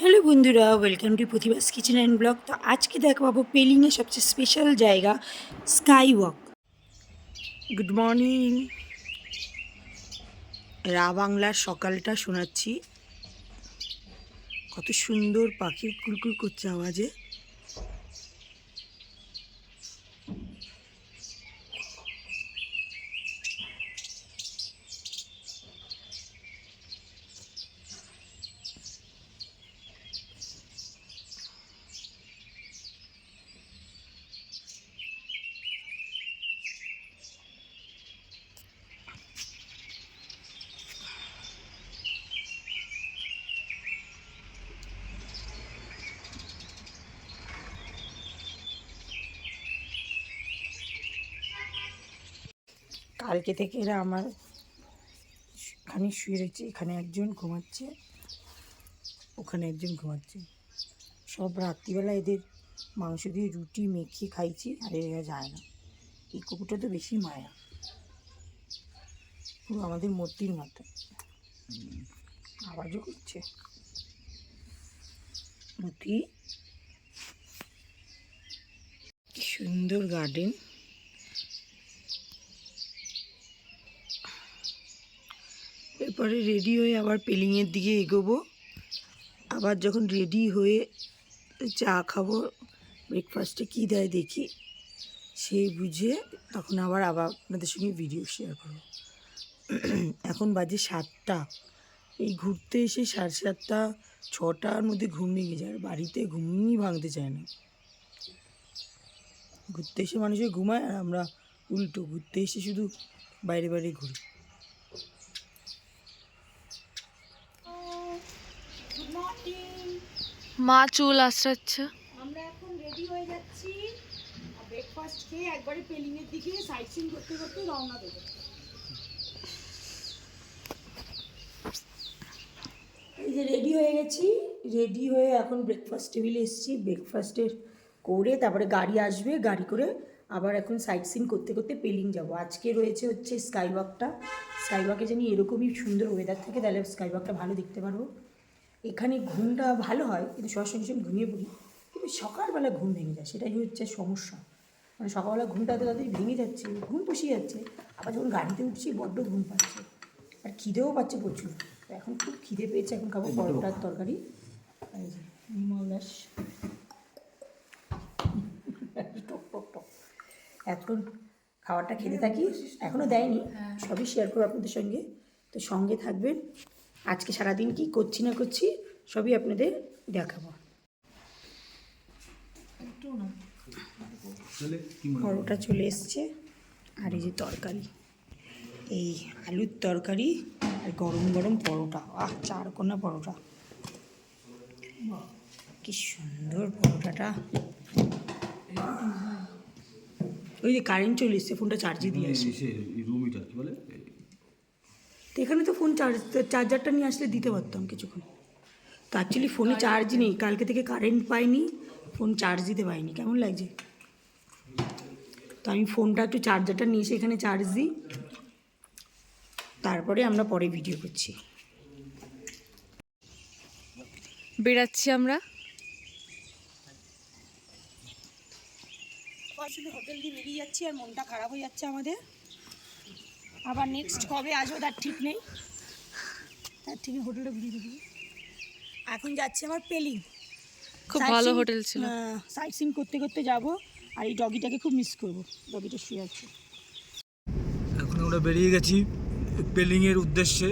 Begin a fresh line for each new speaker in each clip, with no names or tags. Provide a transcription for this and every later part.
Hello বন্ধুরা welcome to Pratibhas kitchen and blog তো আজকে দেখাবো পেলিংয়ের সবচেয়ে স্পেশাল জায়গা স্কাই ওয়াক গুড মর্নিং রা বাংলার সকালটা শোনাচ্ছি। কত সুন্দর পাখির কুলকুল করছে আওয়াজে। কালকে থেকে এরা আমার এখানে শুয়ে রয়েছে, এখানে একজন ঘুমাচ্ছে, ওখানে একজন ঘুমাচ্ছে। সব রাত্রিবেলা এদের মাংস দিয়ে রুটি মেখে খাইছি, আর এরা যায় না। এই কুকুরটা তো বেশি মায়া। পুরো আমাদের মূর্তির মতো। আওয়াজও করছে। মূর্তি। সুন্দর গার্ডেন। এরপরে রেডি হয়ে আবার পেলিংয়ের দিকে এগোবো। আবার যখন রেডি হয়ে চা খাব ব্রেকফাস্টে কী দেয় দেখি সেই বুঝে তখন আবার আবার আপনাদের সঙ্গে ভিডিও শেয়ার করব। এখন বাজে সাতটা। এই ঘুরতে এসে সাড়ে সাতটা, ছটার মধ্যে ঘুম ভেঙে যায় বাড়িতে ঘুমই ভাঙতে চায় না। ঘুরতে এসে মানুষের ঘুমায়, আর আমরা উল্টো, ঘুরতে এসে শুধু বাইরে বাইরে ঘুরি।
মা চুল আশ্রাচ্ছে।
আমরা এখন রেডি হয়ে যাচ্ছি। ব্রেকফাস্ট খেয়ে একবারে পেলিংয়ের দিকে সাইট সিন করতে করতে রওনা এই যে রেডি হয়ে গেছি। রেডি হয়ে এখন ব্রেকফাস্ট টেবিলে এসেছি। ব্রেকফাস্টের করে তারপরে গাড়ি আসবে। গাড়ি করে আবার এখন সাইট সিন করতে করতে পেলিং যাব। আজকে রয়েছে হচ্ছে স্কাই ওয়াকটা স্কাই ওয়াকে জানি এরকমই সুন্দর ওয়েদার থাকে তাহলে স্কাই ওয়াকটা ভালো দেখতে পারব। এখানে ঘুমটা ভালো হয় কিন্তু সবার সঙ্গে সঙ্গে ঘুমিয়ে পড়ি। কিন্তু সকালবেলা ঘুম ভেঙে যায় সেটাই হচ্ছে সমস্যা। মানে সকালবেলা ঘুমটা এত তাড়াতাড়ি ভেঙে যাচ্ছে ঘুম পুষিয়ে যাচ্ছে আবার যখন গাড়িতে উঠছি বড্ড ঘুম পাচ্ছে। আর খিদেও পাচ্ছে প্রচুর। তো এখন খুব খিদে পেয়েছে এখন খাব পরোটার তরকারি। দাস টক টক টক। এখন খাবারটা খেতে থাকি এখনও দেয়নি। সবই শেয়ার করব আপনাদের সঙ্গে। তো সঙ্গে থাকবেন। আজকে সারাদিন কি করছি না করছি সবই আপনাদের দেখাবো। পরোটা চলে এসছে আর এই যে তরকারি। এই আলুর তরকারি আর গরম গরম পরোটা। আহ চার কোনা পরোটা। কি সুন্দর পরোটাটা। ওই যে কারেন্ট চলে এসছে ফোনটা চার্জে দিয়ে আসে।
রুমিটা কি বলে?
তো এখানে তো ফোন চার্জ চার্জারটা নিয়ে আসলে দিতে পারতাম কিছুক্ষণ। তো অ্যাকচুয়ালি ফোনে চার্জ নেই কালকে থেকে কারেন্ট পাইনি ফোন চার্জ দিতে পাইনি কেমন লাগছে? তো আমি ফোনটা একটু চার্জারটা নিয়ে এসে এখানে চার্জ দিই। তারপরে আমরা পরে ভিডিও করছি।
বেরাচ্ছি আমরা।
হোটেল দিয়ে বেরিয়ে যাচ্ছি আর মনটা খারাপ হয়ে যাচ্ছে আমাদের। আবার নেক্সট কবে আসব তার ঠিক নেই। তার ঠিক হোটেলটা ঘুরিয়ে দেবো। এখন যাচ্ছি আমার পেলিং।
খুব ভালো হোটেল ছিল।
সাইট সিন করতে করতে যাব আর এই ডগিটাকে খুব মিস করব। ডগিটা শুয়ে আছে।
এখন আমরা বেরিয়ে গেছি পেলিংয়ের উদ্দেশ্যে।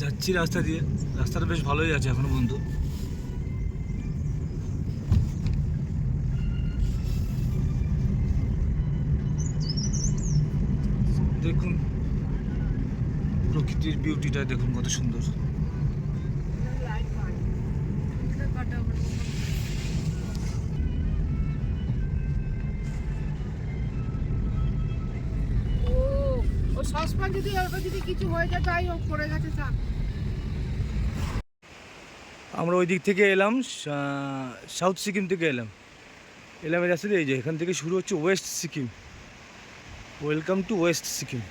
যাচ্ছি রাস্তা দিয়ে। রাস্তাটা বেশ ভালোই আছে এখনও পর্যন্ত দেখুন প্রকৃতির বিউটিটা দেখুন কত সুন্দর।
সসপ্যান যদি যদি কিছু হয়ে যায় তাই পড়ে গেছে
আমরা ওই দিক থেকে এলাম সাউথ সিকিম থেকে এলাম। এলাম এই রাস্তা দিয়ে এই যে এখান থেকে শুরু হচ্ছে west Sikkim. Welcome to west Sikkim.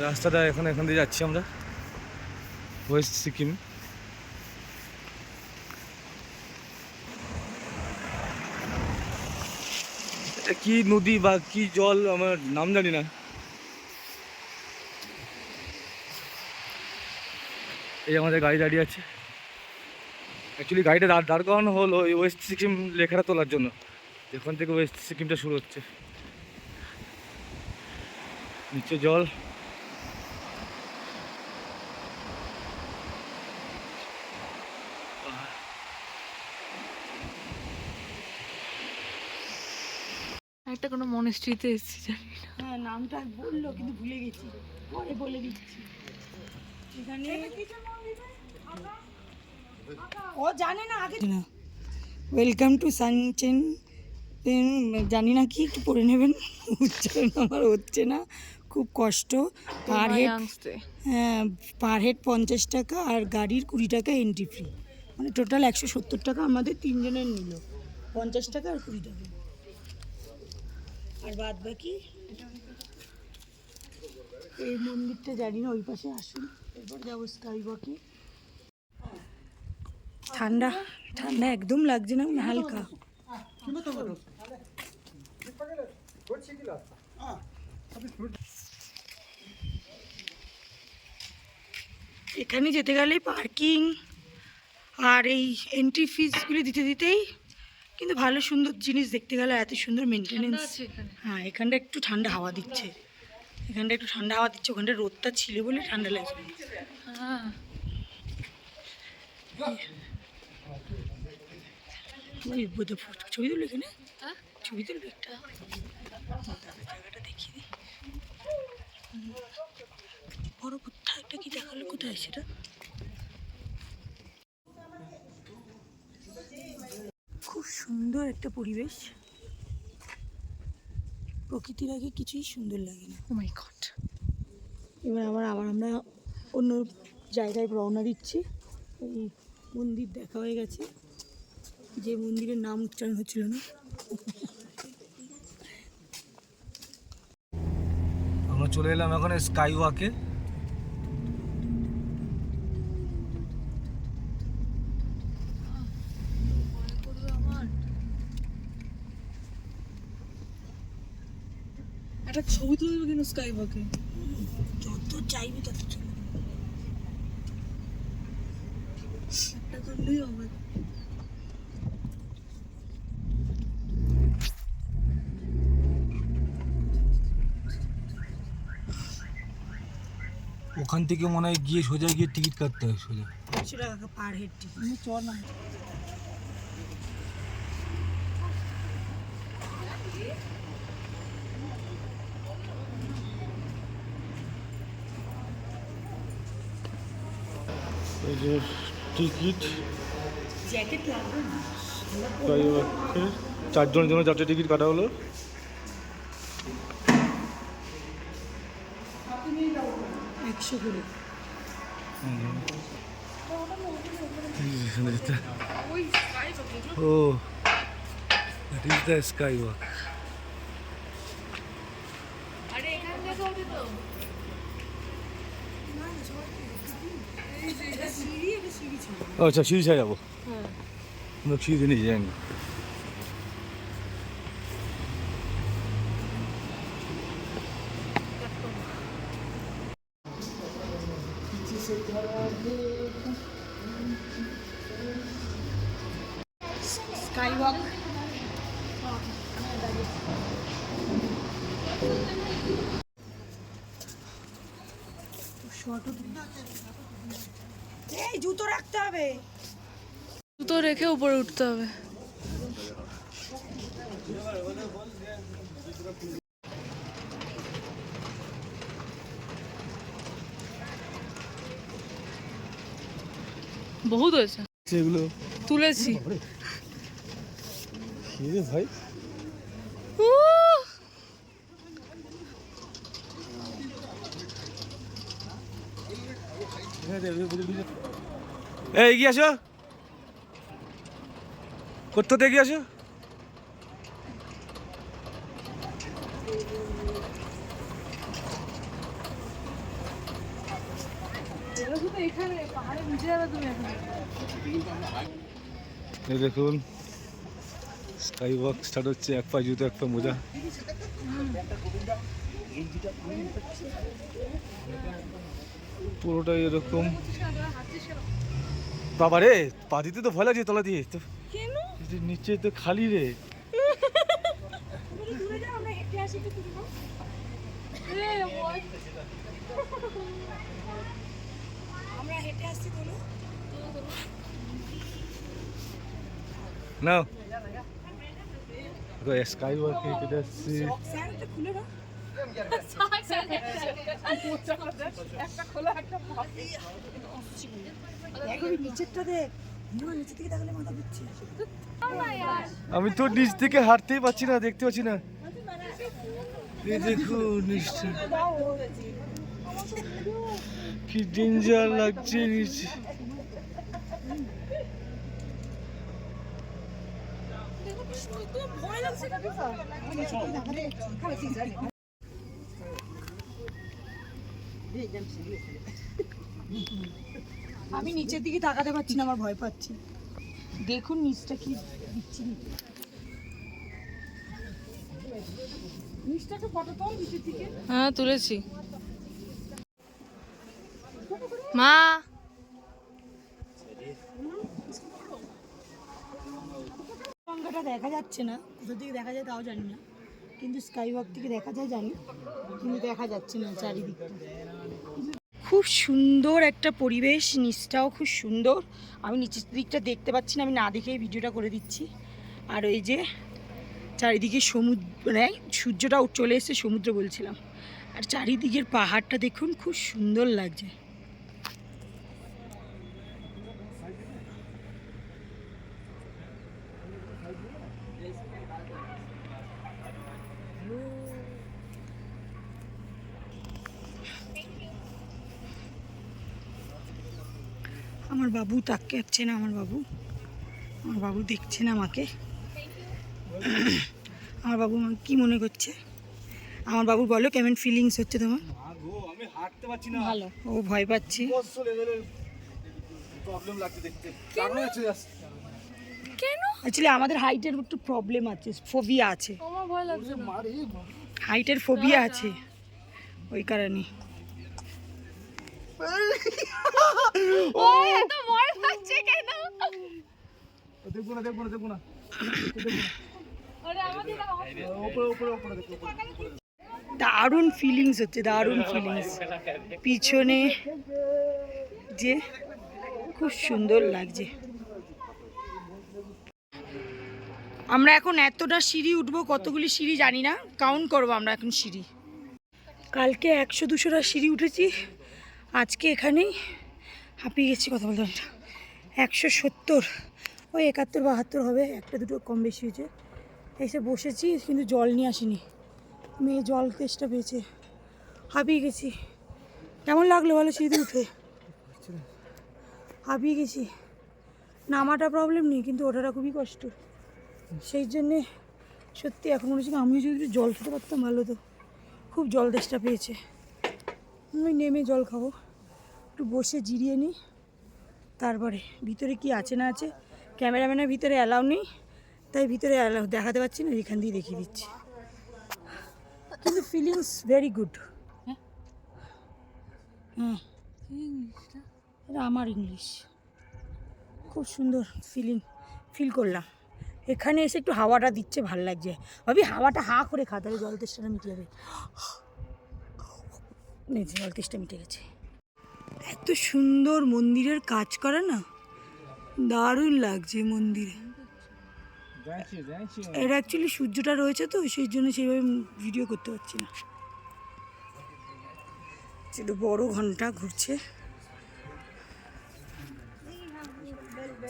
রাস্তাটা এখন এখান দিয়ে যাচ্ছি আমরা। ওয়েস্ট সিকিম কি নদী বা কি জল? আমার নাম জানি না। এই আমাদের গাড়ি দাঁড়িয়ে আছে। অ্যাকচুয়ালি গাড়িটা দাঁড় করানো হলো ওই ওয়েস্ট সিকিম লেখাটা তোলার জন্য। এখান থেকে ওয়েস্ট সিকিমটা শুরু হচ্ছে। নিচে জল।
একটা কোনো মনেস্ট্রিতে এসেছি জানি না।
হ্যাঁ নামটা বলল কিন্তু ভুলে গেছি। পরে বলে দিচ্ছি। এখানে ও জানে না আগে না। ওয়েলকাম টু সানচেন জানি না কি একটু পড়ে নেবেন। উচ্চারণ আমার হচ্ছে না খুব কষ্ট। পার হেড হ্যাঁ পার হেড পঞ্চাশ টাকা আর গাড়ির কুড়ি টাকা এন্ট্রি ফ্রি মানে টোটাল একশো সত্তর টাকা আমাদের তিনজনের নিল। পঞ্চাশ টাকা আর কুড়ি টাকা। আর বাদ বাকি? এই মন্দিরটা জানি না ওই পাশে আসুন। এরপর যাব স্কাই ওয়াকে ঠান্ডা ঠান্ডা একদম লাগছে না মানে হালকা। এখানে যেতে গেলে পার্কিং আর এই এন্ট্রি ফিসগুলি দিতে দিতেই কিন্তু ভালো সুন্দর জিনিস দেখতে গেলে এত সুন্দর মেনটেনেন্স হ্যাঁ এখানটা একটু ঠান্ডা হাওয়া দিচ্ছে। এখানটা একটু ঠান্ডা হাওয়া দিচ্ছে ওখানটা রোদটা ছিল বলে ঠান্ডা লাগছে।
হ্যাঁ।
ওই ছবি তুলবে এখানে?
হ্যাঁ?
ছবি তুলবে একটা? জায়গাটা দেখিয়ে দিই। বড় কোথায়টা কি দেখাল কোথায় সেটা খুব সুন্দর একটা পরিবেশ। প্রকৃতির আগে কিছুই সুন্দর লাগে না।
ও মাই গড
এবার আবার আবার আমরা অন্য জায়গায় রওনা দিচ্ছি। এই মন্দির দেখা হয়ে গেছে। যে মন্দিরের নাম উচ্চারণ হচ্ছিল না।
আমরা চলে এলাম এখন স্কাই ওয়াকে
একটা ছবি তুলে দেবে কিন্তু স্কাই ওয়াকে
যত চাইবে তত চলে
একটা তুললেই হবে।
ওখান থেকে মনে হয় গিয়ে সোজা গিয়ে টিকিট কাটতে হয় সোজা।
একশো টাকা পার হেড টিকিট চ না।
এই যে টিকিট
জ্যাকেট লাগবে
ওয়াকে চারজনের জন্য চারটে টিকিট কাটা হলো।
একশো করে।
ও that is the sky walk আচ্ছা সিঁড়ি ছাড়া যাব আমরা সিঁড়িতে নিয়ে যাইনি
স্কাই ওয়াক এই জুতো রাখতে হবে।
জুতো রেখে উপরে উঠতে হবে। বহুত হয়েছে।
সেগুলো
তুলেছি।
ভাই? এই, এগিয়ে করতে হতে এগিয়ে এই দেখুন স্কাই ওয়াক স্টার্ট হচ্ছে, এক পা জুতো, এক পা মোজা। পুরোটাই এরকম। বাবা রে পা দিতে তো ভয় লাগছে তলা দিয়ে। তো নিচে তো খালি রে।
রে
আমরা হেঁটে আসছি বলো
না স্কাই ওয়াক হেঁটে আসছি
খুলে না
আমি তো নিচ থেকে হাঁটতেই পাচ্ছি না, দেখতে পাচ্ছি না। দেখুন কি ডেঞ্জার লাগছে নিচে।
আমি নিচের দিকে তাকাতে পারছি না আমার ভয় পাচ্ছি। দেখুন নিচটা কি দিচ্ছি
নিচটা ফটো তোল নিচের দিকে।
হ্যাঁ তুলেছি। মা!
গঙ্গাটা দেখা যাচ্ছে না কোথা থেকে দেখা যায় তাও জানি না। কিন্তু স্কাই ওয়াক থেকে দেখা যায় জানি, কিন্তু দেখা যাচ্ছে না চারিদিকটা খুব সুন্দর একটা পরিবেশ, নিচটাও খুব সুন্দর। আমি নিচের দিকটা দেখতে পাচ্ছি না, আমি না দেখেই ভিডিওটা করে দিচ্ছি। আর ওই যে চারিদিকে সমুদ্র মানে সূর্যটা উঠ- চলে এসেছে সমুদ্র বলছিলাম। আর চারিদিকের পাহাড়টা দেখুন, খুব সুন্দর লাগছে আমার বাবু তাকাচ্ছে না আমার বাবু। আমার বাবু দেখছে না আমাকে আমার বাবু আমাকে কি মনে করছে? আমার বাবু বলো কেমন ফিলিংস হচ্ছে তোমার? ভালো। ও ভয় পাচ্ছি।
কেন?
অ্যাকচুয়ালি আমাদের হাইটের একটু প্রবলেম আছে ফোবিয়া আছে। হাইটের ফোবিয়া আছে। ওই কারণে।
ও এত ভয় পাচ্ছে কেন?
দেখব না দেখব না দেখব না।
আরে আমাদের
উপরে উপরে উপরে দেখব
দারুণ ফিলিংস হচ্ছে দারুণ ফিলিংস পিছনে যে খুব সুন্দর লাগছে। আমরা এখন এতটা সিঁড়ি উঠবো কতগুলি সিঁড়ি জানি না। কাউন্ট করব আমরা এখন সিঁড়ি। কালকে একশো দুশোটা সিঁড়ি উঠেছি। আজকে এখানেই হাঁপিয়ে গেছি কথা বলতে একশো সত্তর, ওই একাত্তর বাহাত্তর হবে, একটা দুটো কম বেশি হয়েছে। এসে বসেছি, কিন্তু জল নিয়ে আসিনি। মেয়ে জল তেষ্টা পেয়েছে। হাঁপিয়ে গেছি। কেমন লাগল বলো সিঁড়িতে উঠে? হাঁপিয়ে গেছি। নামাটা প্রবলেম নেই, কিন্তু ওঠাটা খুবই কষ্ট। সেই জন্যে সত্যি এখন মনে হচ্ছে আমিও যদি জল খেতে পারতাম ভালো তো খুব জল তেষ্টা পেয়েছে। আমি নেমে জল খাব। একটু বসে জিরিয়ে নিই। তারপরে ভিতরে কি আছে না আছে ক্যামেরাম্যানের ভিতরে অ্যালাউ নেই তাই ভিতরে অ্যালাউ দেখাতে পারছি না এখান দিয়ে দেখিয়ে দিচ্ছি। কিন্তু ফিলিংস ভেরি গুড হ্যাঁ? এটা আমার ইংলিশ খুব সুন্দর ফিলিং ফিল করলাম। এখানে এসে একটু হাওয়াটা দিচ্ছে ভালো লাগছে। ভাবি হাওয়াটা হা করে খা তাহলে জল তেষ্টাটা মিটিয়ে যাবে নেই জল তেষ্টা মিটে গেছে। এত সুন্দর মন্দিরের কাজ করে না? দারুণ লাগছে মন্দিরে। এটা অ্যাকচুয়ালি সূর্যটা রয়েছে তো সেই জন্য সেইভাবে ভিডিও করতে পারছি না। একটু বড় ঘণ্টা ঘুরছে।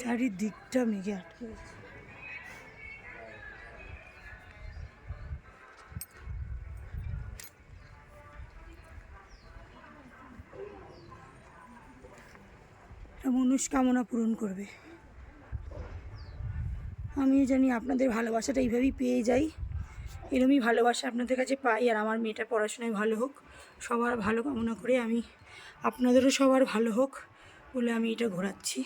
চারিদিকটা মেঘে আটকে গেছে। মনস্কামনা পূরণ করবে। আমিও জানি আপনাদের ভালোবাসাটা এইভাবেই পেয়ে যাই। এরমই ভালোবাসা আপনাদের কাছে পাই আর আমার মেয়েটার পড়াশোনায় ভালো হোক। সবার ভালো কামনা করে আমি আপনাদেরও সবার ভালো হোক বলে আমি এটা ঘোরাচ্ছি।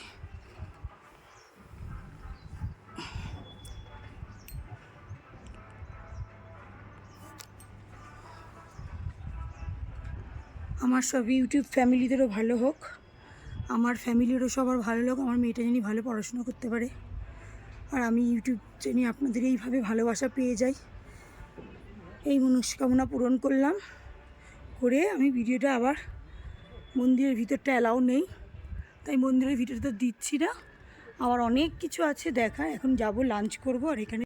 আমার সব ইউটিউব ফ্যামিলিদেরও ভালো হোক। আমার ফ্যামিলিরও সবার ভালো লোক আমার মেয়েটা জানি ভালো পড়াশোনা করতে পারে। আর আমি ইউটিউব জানি আপনাদের এইভাবে ভালোবাসা পেয়ে যাই। এই মনস্কামনা পূরণ করলাম। করে আমি ভিডিওটা আবার মন্দিরের ভিতরটা অ্যালাউ নেই। তাই মন্দিরের ভিতরটা দিচ্ছি না। আবার অনেক কিছু আছে দেখা, এখন যাব লাঞ্চ করব আর এখানে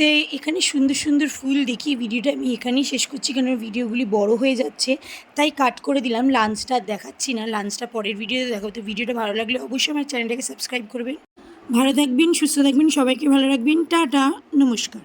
তো এখানে সুন্দর সুন্দর ফুল দেখিয়ে ভিডিওটা আমি এখানেই শেষ করছি কারণ ভিডিওগুলি বড় হয়ে যাচ্ছে। তাই কাট করে দিলাম লাঞ্চটা দেখাচ্ছি না লাঞ্চটা পরের ভিডিওতে দেখাবো। তো ভিডিওটা ভালো লাগলে অবশ্যই আমার চ্যানেলটাকে সাবস্ক্রাইব করবেন। ভালো থাকবেন, সুস্থ থাকবেন, সবাইকে ভালো রাখবেন, টাটা, নমস্কার।